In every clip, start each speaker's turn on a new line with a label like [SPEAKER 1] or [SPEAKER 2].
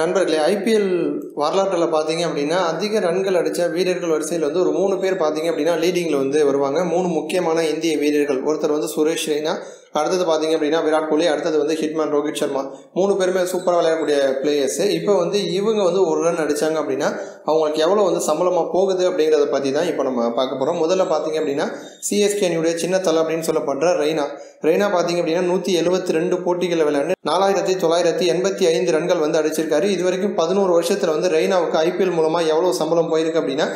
[SPEAKER 1] நண்பர்களே ஐபிஎல் வரலாற்றில் பார்த்தீங்க அப்படின்னா அதிக ரன்கள் அடித்த வீரர்கள் வரிசையில் வந்து ஒரு மூணு பேர் பார்த்தீங்க அப்படின்னா லீடிங்கில் வந்து வருவாங்க. மூணு முக்கியமான இந்திய வீரர்கள். ஒருத்தர் வந்து சுரேஷ் ரெய்னா அடுத்தது பார்த்தீங்க அப்படின்னா விராட் கோலி அடுத்தது வந்து ஹிட்மேன் ரோஹித் சர்மா. மூணு பேருமே சூப்பராக விளையாடக்கூடிய பிளேயர்ஸு இப்போ வந்து இவங்க வந்து ஒரு ரன் அடித்தாங்க அப்படின்னா அவங்களுக்கு எவ்வளோ வந்து சம்பளமாக போகுது அப்படிங்கிறத பற்றி தான் இப்போ நம்ம பார்க்க போகிறோம் முதல்ல பார்த்தீங்க அப்படின்னா சிஎஸ்கே அணியுடைய சின்ன தலை அப்படின்னு சொல்லப்படுற ரெய்னா. ரெய்னா பார்த்தீங்க அப்படின்னா நூற்றி எழுபத்தி ரெண்டு போட்டிகளில் விளையாண்டு நாலாயிரத்தி தொள்ளாயிரத்தி எண்பத்தி ஐந்து ரன்கள் வந்து அடிச்சிருக்காரு. இது வரைக்கும் பதினோரு வருஷத்தில் வந்து ரெய்னாவுக்கு ஐபிஎல் மூலமாக எவ்வளோ சம்பளம் போயிருக்கு அப்படின்னா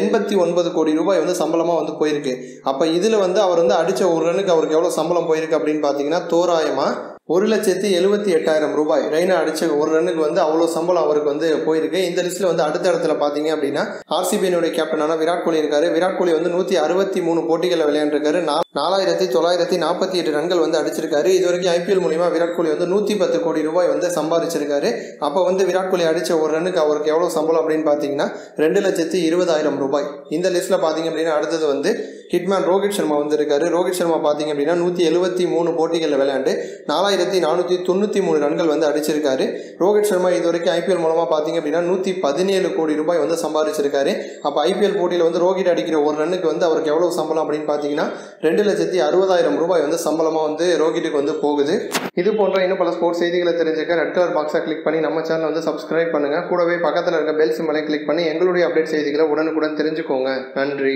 [SPEAKER 1] எண்பத்தி ஒன்பது கோடி ரூபாய் வந்து சம்பளமாக வந்து போயிருக்கு. அப்போ இதில் வந்து அவர் வந்து அடித்த ஒரு ரன்னுக்கு அவருக்கு எவ்வளோ சம்பளம் போயிருக்கு அப்படின்னு பார்த்தீங்கன்னா தோராயமாக ஒரு லட்சத்தி எழுபத்தி எட்டாயிரம் ரூபாய். ரெய்னா அடிச்ச ஒரு ரன்னுக்கு வந்து அவ்வளோ சம்பளம் அவருக்கு வந்து போயிருக்கு. இந்த லிஸ்ட்ல வந்து அடுத்த இடத்துல பார்த்தீங்க அப்படின்னா ஆர்சிபியினுடைய கேப்டனான விராட் கோலி இருக்காரு. விராட் கோலி வந்து நூற்றி அறுபத்தி மூணு போட்டிகளில் விளையாண்டுருக்காரு. நாலாயிரத்தி தொள்ளாயிரத்தி நாற்பத்தி எட்டு ரன்கள் வந்து அடிச்சிருக்காரு. இது வரைக்கும் ஐபிஎல் மூலியமா விராட் கோலி வந்து நூற்றி பத்து கோடி ரூபாய் வந்து சம்பாதிச்சிருக்காரு. அப்போ வந்து விராட் கோலி அடித்த ஒரு ரன்னுக்கு அவருக்கு எவ்வளோ சம்பளம் அப்படின்னு பார்த்தீங்கன்னா ரெண்டு லட்சத்தி இருபதாயிரம் ரூபாய். இந்த லிஸ்ட்டில் பார்த்தீங்க அப்படின்னா அடுத்தது வந்து ஹிட்மேன் ரோஹித் சர்மா வந்திருக்காரு ரோஹித் சர்மா பார்த்தீங்க அப்படின்னா நூற்றி எழுபத்தி மூணு போட்டிகளில் விளையாண்டு நாலாயிரத்தி நானூற்றி தொண்ணூற்றி மூணு ரன்கள் வந்து அடிச்சிருக்காரு. ரோஹித் சர்மா இது வரைக்கும் ஐபிஎல் மூலமாக பார்த்தீங்க அப்படின்னா நூற்றி பதினேழு கோடி ரூபாய் வந்து சம்பாதிச்சிருக்காரு. அப்போ ஐபிஎல் போட்டியில் வந்து ரோஹித் அடிக்கிற ஒரு ரன்னுக்கு வந்து அவருக்கு எவ்வளோ சம்பளம் அப்படின்னு பார்த்தீங்கன்னா ரெண்டு ரெண்டு லட்சத்தி அறுபதாயிரம் ரூபாய் வந்து சம்பளமாக வந்து ரோஹிட்டுக்கு வந்து போகுது. இது போன்ற இன்னும் பல ஸ்போர்ட்ஸ் செய்திகளை தெரிஞ்சுக்க ரெட் கலர் பாக்ஸை கிளிக் பண்ணி நம்ம சேனல் வந்து சப்ஸ்கிரைப் பண்ணுங்கள் கூடவே பக்கத்தில் இருக்க பெல் சிம்மலை கிளிக் பண்ணி எங்களுடைய அப்டேட் செய்திகளை உடனுக்குடன் தெரிஞ்சுக்கோங்க. நன்றி.